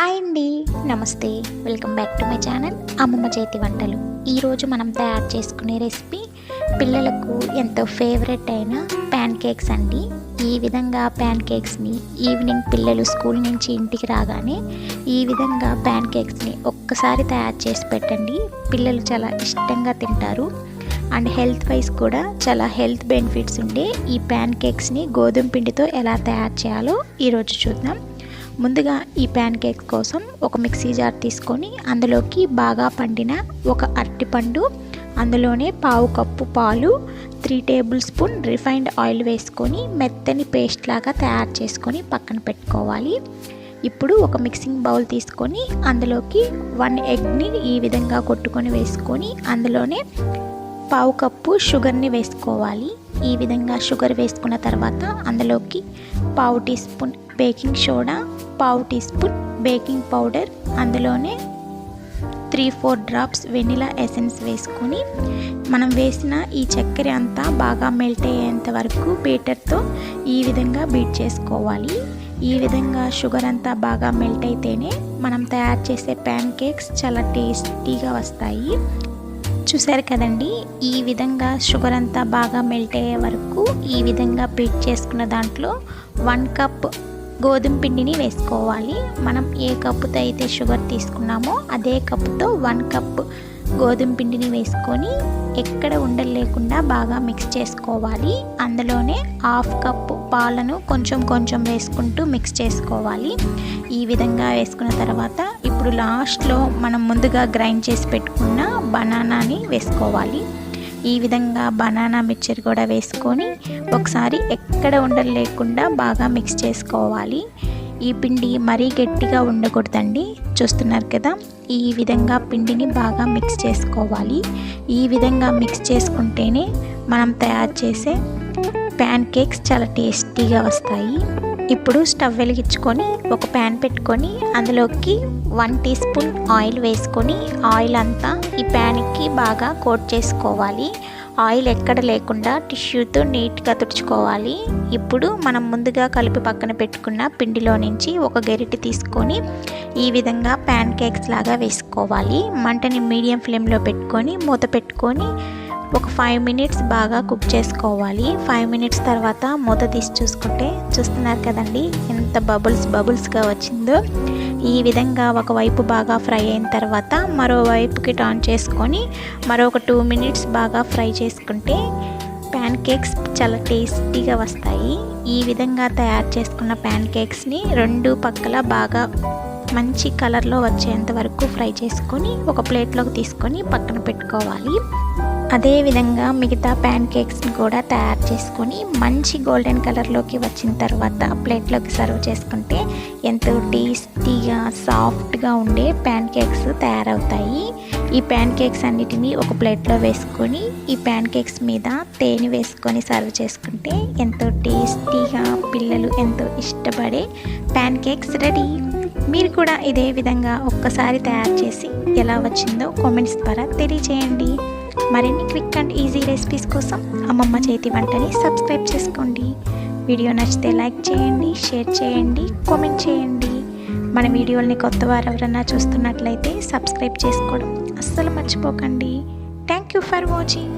Hi అండి నమస్తే. Welcome back to my channel అమ్మమ్మ చేతి వంటలు. ఈరోజు మనం తయారు చేసుకునే రెసిపీ పిల్లలకు ఎంతో ఫేవరెట్ అయిన ప్యాన్ కేక్స్ అండి. ఈ విధంగా ప్యాన్ కేక్స్ని ఈవినింగ్ పిల్లలు స్కూల్ నుంచి ఇంటికి రాగానే ఈ విధంగా ప్యాన్ కేక్స్ని ఒక్కసారి తయారు చేసి పెట్టండి. పిల్లలు చాలా ఇష్టంగా తింటారు. అండ్ హెల్త్ వైజ్ కూడా చాలా హెల్త్ బెనిఫిట్స్ ఉండే ఈ ప్యాన్ కేక్స్ని గోధుమ పిండితో ఎలా తయారు చేయాలో ఈరోజు చూద్దాం. ముందుగా ఈ ప్యాన్ కేక్ కోసం ఒక మిక్సీ జార్ తీసుకొని అందులోకి బాగా పండిన ఒక అరటిపండు అందులోనే పావు కప్పు పాలు three tablespoon refined oil వేసుకొని మెత్తని పేస్ట్ లాగా తయారు చేసుకొని పక్కన పెట్టుకోవాలి. ఇప్పుడు ఒక మిక్సింగ్ బౌల్ తీసుకొని అందులోకి వన్ ఎగ్ని ఈ విధంగా కొట్టుకొని వేసుకొని అందులోనే పావు కప్పు షుగర్ని వేసుకోవాలి. ఈ విధంగా షుగర్ వేసుకున్న తర్వాత అందులోకి పావు టీ స్పూన్ బేకింగ్ సోడా పావు టీ స్పూన్ బేకింగ్ పౌడర్ అందులోనే three four drops vanilla essence వేసుకొని మనం వేసిన ఈ చక్కెర అంతా బాగా మెల్ట్ అయ్యేంత వరకు బీటర్తో ఈ విధంగా బీట్ చేసుకోవాలి. ఈ విధంగా షుగర్ అంతా బాగా మెల్ట్ అయితేనే మనం తయారు చేసే ప్యాన్ కేక్స్ చాలా టేస్టీగా వస్తాయి. చూసారు కదండి ఈ విధంగా షుగర్ అంతా బాగా మెల్ట్ అయ్యే వరకు ఈ విధంగా బీట్ చేసుకున్న దాంట్లో వన్ కప్ గోధుమ పిండిని వేసుకోవాలి. మనం ఏ కప్పుతో అయితే షుగర్ తీసుకున్నామో అదే కప్పుతో వన్ కప్ గోధుమ పిండిని వేసుకొని ఎక్కడ ఉండలు లేకుండా బాగా మిక్స్ చేసుకోవాలి. అందులోనే హాఫ్ కప్ పాలను కొంచెం కొంచెం వేసుకుంటూ మిక్స్ చేసుకోవాలి. ఈ విధంగా వేసుకున్న తర్వాత ఇప్పుడు లాస్ట్లో మనం ముందుగా గ్రైండ్ చేసి పెట్టుకున్న బనానాని వేసుకోవాలి. ఈ విధంగా బనానా మిక్చర్ కూడా వేసుకొని ఒకసారి ఎక్కడ ఉండలు లేకుండా బాగా మిక్స్ చేసుకోవాలి. ఈ పిండి మరీ గట్టిగా ఉండకూడదండి. చూస్తున్నారు కదా ఈ విధంగా పిండిని బాగా మిక్స్ చేసుకోవాలి. ఈ విధంగా మిక్స్ చేసుకుంటేనే మనం తయారు చేసే ప్యాన్ కేక్స్ చాలా టేస్టీగా వస్తాయి. ఇప్పుడు స్టవ్ వెలిగించుకొని ఒక ప్యాన్ పెట్టుకొని అందులోకి వన్ టీ స్పూన్ ఆయిల్ వేసుకొని ఆయిల్ అంతా ఈ ప్యాన్కి బాగా కోట్ చేసుకోవాలి. ఆయిల్ ఎక్కడ లేకుండా టిష్యూతో నీట్గా తుడుచుకోవాలి. ఇప్పుడు మనం ముందుగా కలిపి పక్కన పెట్టుకున్న పిండిలో నుంచి ఒక గెరిటి తీసుకొని ఈ విధంగా ప్యాన్ కేక్స్ లాగా వేసుకోవాలి. మంటని మీడియం ఫ్లేమ్లో పెట్టుకొని మూత పెట్టుకొని ఒక ఫైవ్ మినిట్స్ బాగా కుక్ చేసుకోవాలి. ఫైవ్ మినిట్స్ తర్వాత మూత తీసి చూసుకుంటే చూస్తున్నారు కదండి ఎంత బబుల్స్ బబుల్స్గా వచ్చిందో. ఈ విధంగా ఒకవైపు బాగా ఫ్రై అయిన తర్వాత మరోవైపుకి టర్న్ చేసుకొని మరొక టూ మినిట్స్ బాగా ఫ్రై చేసుకుంటే ప్యాన్ కేక్స్ చాలా టేస్టీగా వస్తాయి. ఈ విధంగా తయారు చేసుకున్న ప్యాన్ కేక్స్ని రెండు పక్కల బాగా మంచి కలర్లో వచ్చేంత వరకు ఫ్రై చేసుకొని ఒక ప్లేట్లోకి తీసుకొని పక్కన పెట్టుకోవాలి. అదేవిధంగా మిగతా ప్యాన్ కేక్స్ని కూడా తయారు చేసుకొని మంచి గోల్డెన్ కలర్లోకి వచ్చిన తర్వాత ప్లేట్లోకి సర్వ్ చేసుకుంటే ఎంతో టేస్టీగా సాఫ్ట్గా ఉండే ప్యాన్ కేక్స్ తయారవుతాయి. ఈ ప్యాన్ కేక్స్ అన్నిటినీ ఒక ప్లేట్లో వేసుకొని ఈ ప్యాన్ కేక్స్ మీద తేనె వేసుకొని సర్వ్ చేసుకుంటే ఎంతో టేస్టీగా పిల్లలు ఎంతో ఇష్టపడే ప్యాన్ కేక్స్ రెడీ. మీరు కూడా ఇదే విధంగా ఒక్కసారి తయారు చేసి ఎలా వచ్చిందో కామెంట్స్ ద్వారా తెలియచేయండి మరిన్ని క్విక్ అండ్ ఈజీ రెసిపీస్ కోసం అమ్మమ్మ చేతి వంటని సబ్స్క్రైబ్ చేసుకోండి. వీడియో నచ్చితే లైక్ చేయండి షేర్ చేయండి కామెంట్ చేయండి. మన వీడియోల్ని కొత్త వారు ఎవరన్నా చూస్తున్నట్లయితే సబ్స్క్రైబ్ చేసుకోవడం అస్సలు మర్చిపోకండి. Thank you for watching.